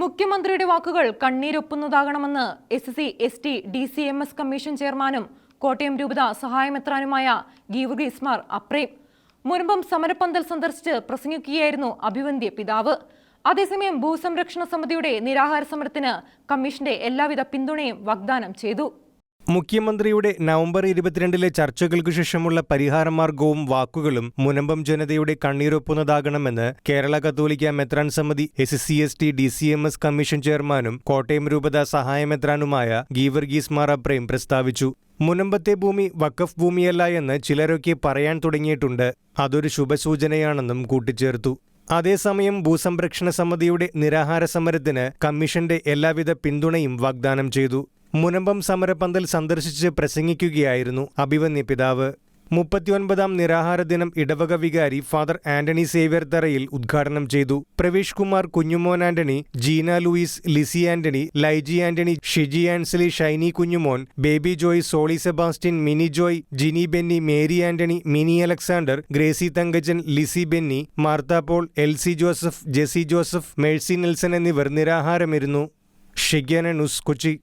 മുഖ്യമന്ത്രിയുടെ വാക്കുകൾ കണ്ണീരൊപ്പുന്നതാകണമെന്ന് S C S T D C M S commission ചെയർമാനും കോട്ടയം രൂപത സഹായമെത്രാനുമായ ഗീവർഗീസ് മാർ അപ്രേം. മുൻപം സമരപ്പന്തൽ സന്ദർശിച്ച് പ്രസംഗിക്കുകയായിരുന്നു അഭിവന്ദ്യ പിതാവ്. അതേസമയം ഭൂസംരക്ഷണ സമിതിയുടെ നിരാഹാര സമരത്തിന് കമ്മീഷന്റെ എല്ലാവിധ പിന്തുണയും വാഗ്ദാനം ചെയ്തു. മുഖ്യമന്ത്രിയുടെ നവംബർ ഇരുപത്തിരണ്ടിലെ ചർച്ചകൾക്കു ശേഷമുള്ള പരിഹാരമാർഗവും വാക്കുകളും മുനമ്പം ജനതയുടെ കണ്ണീരൊപ്പുന്നതാകണമെന്ന് കേരള കത്തോലിക്ക മെത്രാൻ സമിതി S C S T D C M S commission ചെയർമാനും കോട്ടയം രൂപത സഹായമെത്രാനുമായ ഗീവർഗീസ് മാർ അബ്രേം പ്രസ്താവിച്ചു. മുനമ്പത്തെ ഭൂമി വഖഫ് ഭൂമിയല്ല എന്ന് ചിലരൊക്കെ പറയാൻ തുടങ്ങിയിട്ടുണ്ട്. അതൊരു ശുഭസൂചനയാണെന്നും കൂട്ടിച്ചേർത്തു. അതേസമയം ഭൂസംരക്ഷണ സമിതിയുടെ നിരാഹാര സമരത്തിന് കമ്മീഷന്റെ എല്ലാവിധ പിന്തുണയും വാഗ്ദാനം ചെയ്തു. മുനമ്പം സമരപന്തൽ സന്ദർശിച്ച് പ്രസംഗിക്കുകയായിരുന്നു അഭിവന്യ പിതാവ്. മുപ്പത്തിയൊൻപതാം നിരാഹാര ദിനം ഇടവക വികാരി ഫാദർ ആന്റണി സേവ്യർ തറയിൽ ഉദ്ഘാടനം ചെയ്തു. Praveesh Kumar Kunjumon Antony Jeena Louis Lissy Antony Laiji Antony Shiji Ansali Shiny Kunjumon Baby Joy Soly Sebastian Mini Joy Jini Benny Mary Antony Mini Alexander Gracy Thankajan Lissy Benny Martha Paul Elsy Joseph Jessy Joseph Mercy Nelson എന്നിവർ നിരാഹാരമിരുന്നു. ഷിഗ്യാന news Kochi.